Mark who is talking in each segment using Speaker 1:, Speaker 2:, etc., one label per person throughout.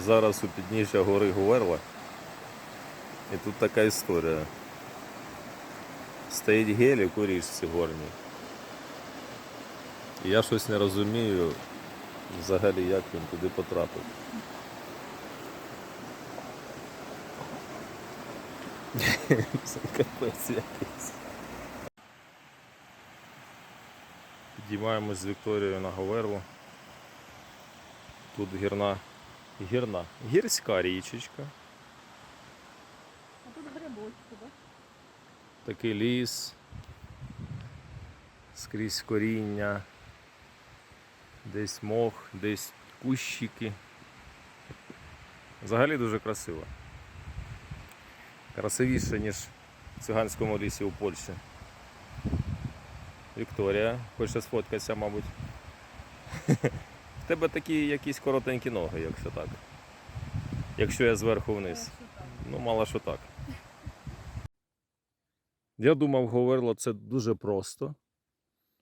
Speaker 1: зараз у підніжжя гори Гуверла. І тут така історія. Стоїть гелік у річці горній. І я щось не розумію взагалі, як він туди потрапив. Це капець якийсь. Підіймаємось з Вікторією на Говерлу. Тут гірна, гірна, гірська річечка.
Speaker 2: А тут грибочки, да?
Speaker 1: Такий ліс. Скрізь коріння. Десь мох, десь кущики. Взагалі дуже красиво. Красивіше, ніж в циганському лісі у Польщі. Вікторія, хоче сфоткатися, мабуть. В тебе такі якісь коротенькі ноги, якщо так. Якщо я зверху вниз. Ну, мало що так. Я думав, Говерло це дуже просто.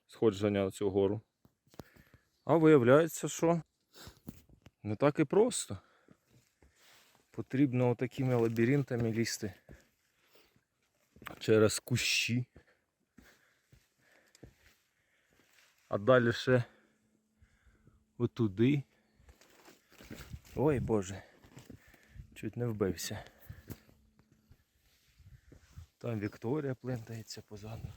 Speaker 1: Сходження на цю гору. А виявляється, що не так і просто. Потрібно отакими лабіринтами лізти через кущі. А далі ще отуди. Ой Боже. Чуть не вбився. Там Вікторія плентається позаду.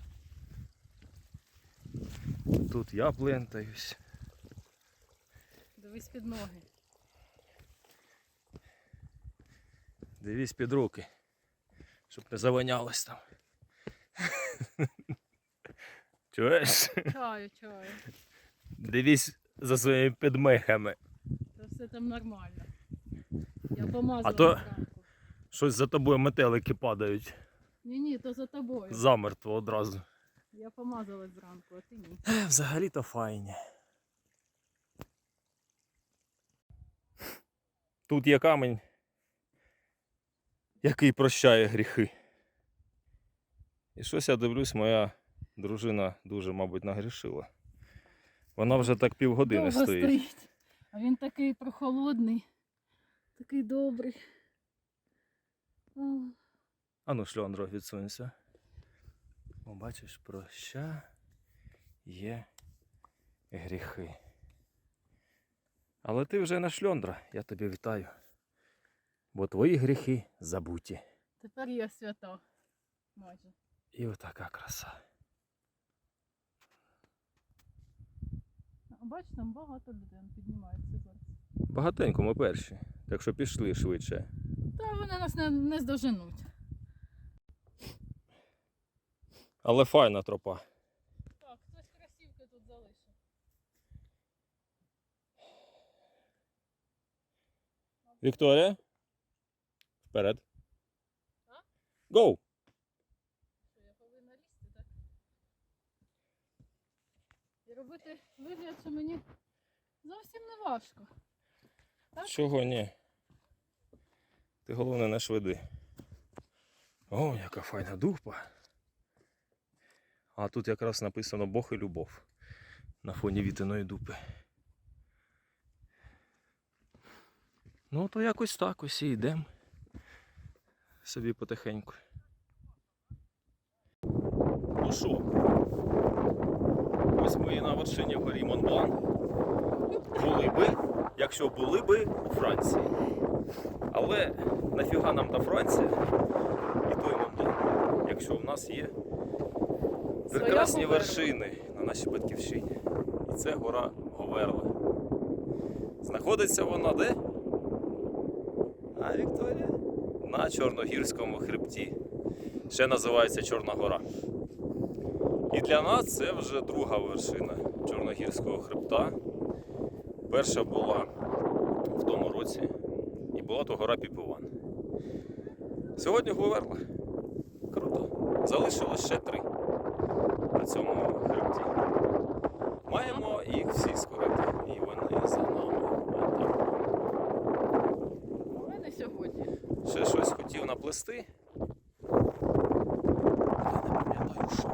Speaker 1: Тут я плентаюсь.
Speaker 2: Дивись під ноги.
Speaker 1: Дивись під руки, щоб не завонялось там. Чуєш?
Speaker 2: Чаю, чаю.
Speaker 1: Дивись за своїми підмихами.
Speaker 2: Та все там нормально. Я помазала
Speaker 1: А то-. Щось за тобою метелики падають.
Speaker 2: Ні, ні, то за тобою.
Speaker 1: Замертво одразу.
Speaker 2: Я помазала зранку, а ти ні.
Speaker 1: Взагалі-то файні. Тут є камінь, який прощає гріхи. І щось я дивлюсь, моя дружина дуже, мабуть, нагрішила. Вона вже так півгодини
Speaker 2: Довго
Speaker 1: стоїть.
Speaker 2: А він такий прохолодний, такий добрий. О,
Speaker 1: А ну, шльондро, відсунься. О, бачиш, прощає гріхи. Але ти вже не шльондра, я тобі вітаю. Бо твої гріхи забуті.
Speaker 2: тепер я свята. Майже.
Speaker 1: І отака краса.
Speaker 2: Бач, там багато людей піднімається зараз.
Speaker 1: Багатенько ми перші, так що пішли швидше.
Speaker 2: Та вони нас не, не здоженуть.
Speaker 1: Але файна тропа.
Speaker 2: Так, хтось красівки тут залишив.
Speaker 1: Вікторія? Вперед. Гоу!
Speaker 2: Що я повинна лізти, так? І робити вигляд, що мені зовсім не важко. Так?
Speaker 1: Чого ні? Ти головне не швиди. О, яка файна дупа. А тут якраз написано Бог і любов на фоні вітиної дупи. Ну, то якось так ось і йдемо. Собі потихеньку. Ну що? Ось ми на вершині горі Монблан. Були би, якщо були би у Франції. Але нафіга нам та Франція і той Монблан, якщо в нас є прекрасні вершини на нашій батьківщині. І це гора Говерла. Знаходиться вона де? А Вікторія? На Чорногірському хребті. Ще називається Чорна гора. І для нас це вже друга вершина Чорногірського хребта. Перша була в тому році і була то гора Піпиван. Сьогодні Говерла. Круто. Залишилось ще три на цьому хребті. Маємо їх всі скорити. І вони за нами.
Speaker 2: У мене сьогодні.
Speaker 1: Ще щось хотів наплести. Я не пам'ятаю, що.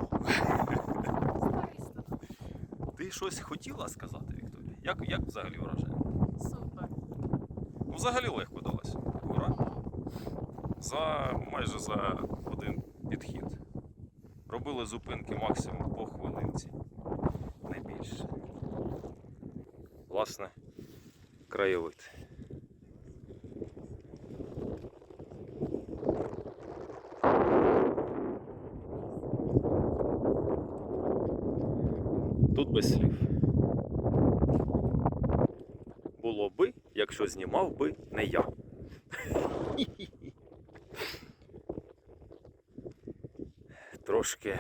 Speaker 1: Ти щось хотіла сказати, Вікторія? Як, як взагалі вражає?
Speaker 2: Супер.
Speaker 1: Ну, взагалі легко далась. Гора. За майже за один підхід. Робили зупинки максимум по хвилинці. Не більше. Власне, краєвид. Тут без слів. Було якщо знімав би не я. Трошки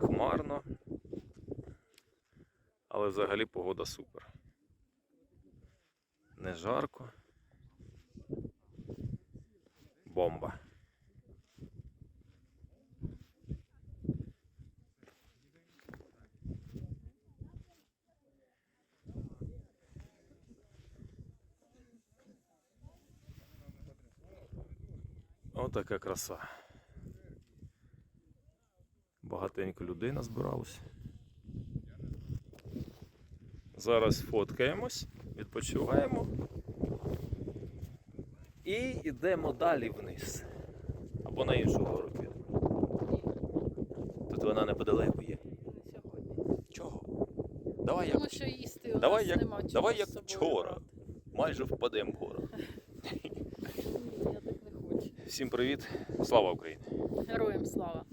Speaker 1: хмарно, але взагалі погода супер. Не жарко. Бомба. Отака краса. Багатенько людей назбиралося. Зараз фоткаємось, відпочиваємо і йдемо далі вниз. Або на іншу гору підемо. Тут вона неподалеку є. Чого? Давай
Speaker 2: Тому
Speaker 1: як,
Speaker 2: що їсти у
Speaker 1: Давай
Speaker 2: нас
Speaker 1: як-
Speaker 2: нема чого
Speaker 1: давай
Speaker 2: з
Speaker 1: як
Speaker 2: собою
Speaker 1: вчора.
Speaker 2: брати.
Speaker 1: майже впадемо в гору.
Speaker 2: Ні, я так не хочу.
Speaker 1: Всім привіт! Слава Україні!
Speaker 2: Героям слава.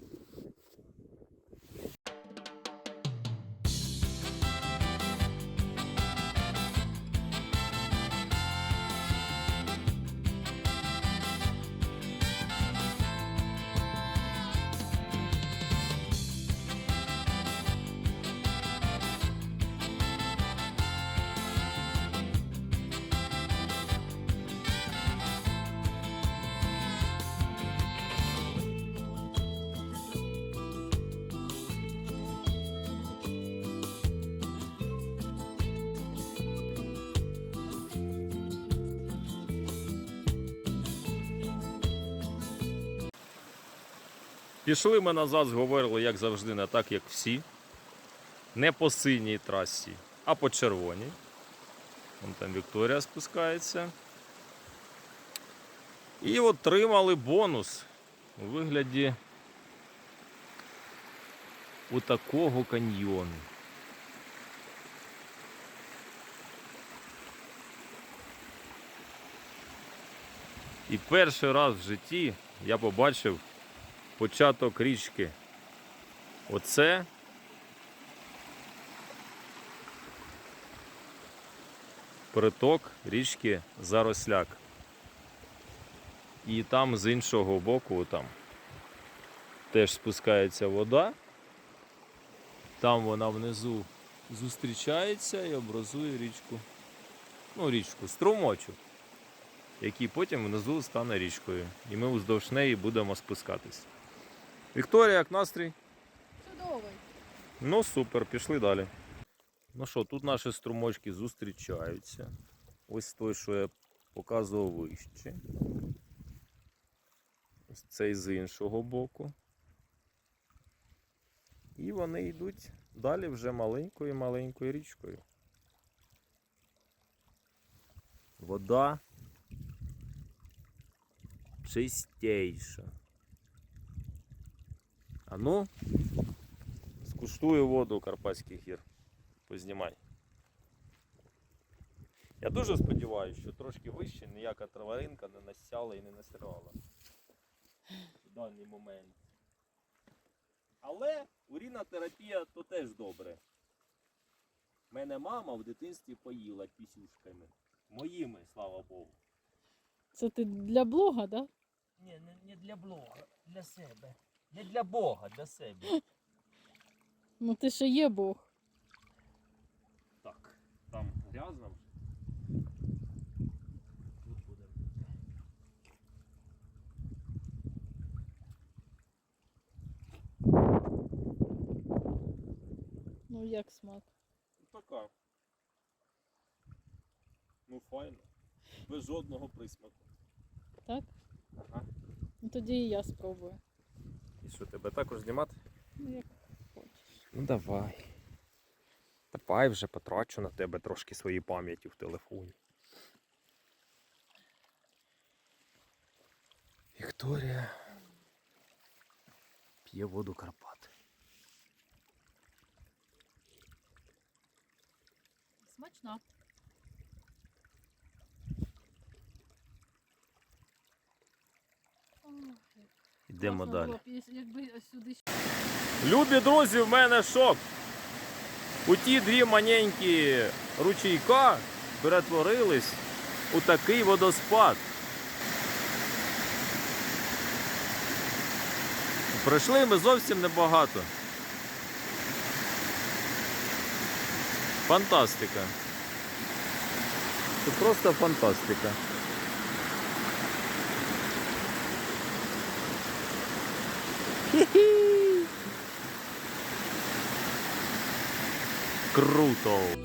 Speaker 1: Пішли ми назад, зговорили, як завжди, не так, як всі. Не по синій трасі, а по червоній. Вон там Вікторія спускається. І отримали бонус у вигляді у такого каньйону. І перший раз в житті я побачив початок річки. Оце приток річки Заросляк. І там з іншого боку там теж спускається вода. Там вона внизу зустрічається і образує річку. Ну, річку, струмочок, який потім внизу стане річкою. І ми вздовж неї будемо спускатись. Вікторія, як настрій?
Speaker 2: Чудовий.
Speaker 1: Ну супер, пішли далі. Ну що, тут наші струмочки зустрічаються. Ось той, що я показував вище. Ось цей з іншого боку. І вони йдуть далі вже маленькою маленькою річкою. Вода чистейша. А ну, скуштую воду Карпатських гір. Познімай. Я дуже сподіваюся, що трошки вище ніяка траваринка не насяла і не насирала в даний момент. Але урінотерапія то теж добре. Мене мама в дитинстві поїла пісюшками. Моїми, слава Богу.
Speaker 2: Це ти для блога, да?
Speaker 1: Ні, не, не для блога, для себе. Не для Бога, для себе.
Speaker 2: Ну ти ще є Бог.
Speaker 1: Так, там грязно вже. Тут буде.
Speaker 2: Ну як смак.
Speaker 1: Така. Ну файно. Без жодного присмаку.
Speaker 2: Так?
Speaker 1: Ага.
Speaker 2: Ну тоді і я спробую.
Speaker 1: І що тебе також знімати?
Speaker 2: Ну як хочеш.
Speaker 1: Ну давай. Давай вже потрачу на тебе трошки свої пам'яті в телефоні. Вікторія п'є воду Карпат.
Speaker 2: Смачно.
Speaker 1: Йдемо
Speaker 2: класно
Speaker 1: далі.
Speaker 2: було б, якщо- Якби сюди ще
Speaker 1: Любі друзі, в мене шок. У ті дві маленькі ручейка перетворились у такий водоспад. Пройшли ми зовсім небагато. Фантастика. Це просто фантастика. Круто!